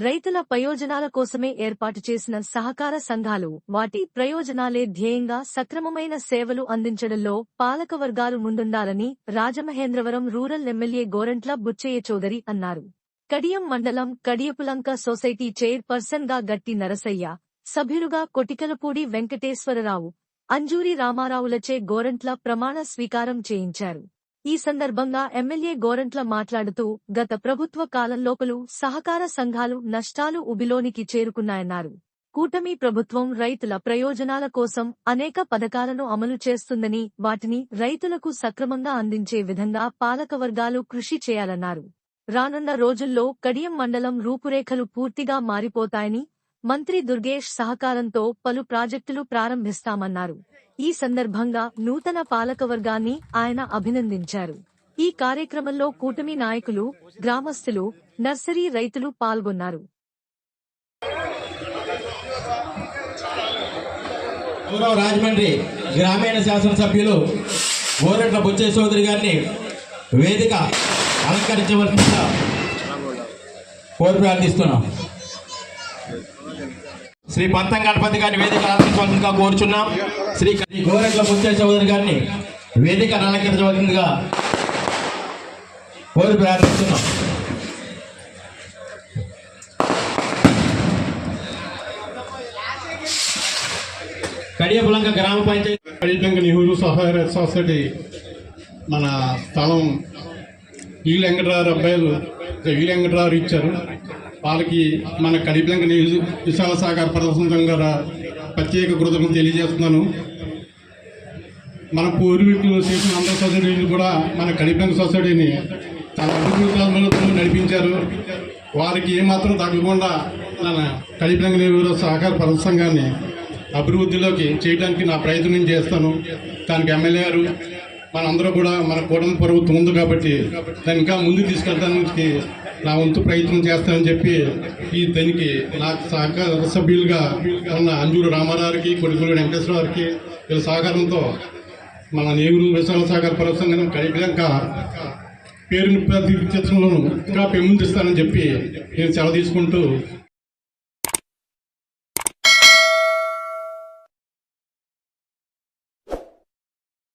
రైతుల ప్రయోజనాల కోసమే ఏర్పాటు చేసిన సహకార సంఘాలు వాటి ప్రయోజనాలే ధ్యేయంగా సక్రమమైన సేవలు అందించడంలో పాలకవర్గాలు ముందుండాలని రాజమహేంద్రవరం రూరల్ ఎమ్మెల్యే గోరంట్ల బుచ్చయ్య చౌదరి అన్నారు. కడియం మండలం కడియపులంక సొసైటీ చైర్పర్సన్గా గట్టి నరసయ్య సభ్యులుగా కొటికలపూడి వెంకటేశ్వరరావు అంజూరి రామారావులచే గోరంట్ల ప్రమాణ స్వీకారం చేయించారు. ఈ సందర్భంగా ఎమ్మెల్యే గోరంట్ల మాట్లాడుతూ గత ప్రభుత్వ కాలంలోపలు సహకార సంఘాలు నష్టాలు ఉబిలోనికి చేరుకున్నాయన్నారు. కూటమి ప్రభుత్వం రైతుల ప్రయోజనాల కోసం అనేక పథకాలను అమలు చేస్తుందని వాటిని రైతులకు సక్రమంగా అందించే విధంగా పాలకవర్గాలు కృషి చేయాలన్నారు. రానున్న రోజుల్లో కడియం మండలం రూపురేఖలు పూర్తిగా మారిపోతాయని మంత్రి దుర్గేష్ సహకారంతో పలు ప్రాజెక్టులు ప్రారంభిస్తామన్నారు. ఈ సందర్భంగా నూతన పాలకవర్గాన్ని ఆయన అభినందించారు. ఈ కార్యక్రమంలో కూటమి నాయకులు గ్రామస్తులు నర్సరీ రైతులు పాల్గొన్నారు. రాజమండ్రి గ్రామీణ శాసనసభ్యులు గోరెట్ల బుచ్చయ్య చౌదరి గారిని వేదిక అలంకరించవలసిందిగా కోరి ప్రార్థిస్తున్నాం. శ్రీ పంతం గణపతి గారిని వేదిక అలంకరించవలసిందిగా కోరుచున్నాం. శ్రీ గోరెట్ల ముత్య చౌదరి గారిని వేదిక అలంకరించవలసిందిగా కోరి ప్రార్థిస్తున్నాం. కడియపులంక గ్రామ పంచాయతీ కడియపులంక నెహ్రూ సహాయ సొసైటీ మన స్థలం ఈ వెంకటరావు అబ్బాయిలు ఈ వెంకటరావు ఇచ్చారు. వాళ్ళకి మన కడిపంక న్యూస్ విశాల సహకార ప్రదర్శన ద్వారా ప్రత్యేక కృతజ్ఞతలు తెలియజేస్తున్నాను. మన పూర్వీకులు చేసిన అందరి సొసైటీలు కూడా మన కడిపంక సొసైటీని చాలా అభివృద్ధి నడిపించారు. వారికి ఏమాత్రం తగ్గకుండా మన కడిపంక నెహ్రూ సహకార ప్రదర్శనగాన్ని అభివృద్ధిలోకి చేయడానికి నా ప్రయత్నం చేస్తాను. దానికి ఎమ్మెల్యే గారు మనందరూ కూడా మన కూటమి ప్రభుత్వం ఉంది కాబట్టి దాన్ని ఇంకా ముందుకు తీసుకెళ్ళడానికి నా వంతు ప్రయత్నం చేస్తానని చెప్పి ఈ దానికి నాకు సహకార సభ్యులుగా ఉన్న అంజూరు రామారావుకి కొడుకులు వెంకటేశ్వరరావుకి వీళ్ళ సహకారంతో మన నేగురు విశాల సహకార ప్రదర్శన కలిపినాక పేరుని చిత్రంలోనూ ఇంకా పెంపొందిస్తానని చెప్పి నేను సెలవు తీసుకుంటూ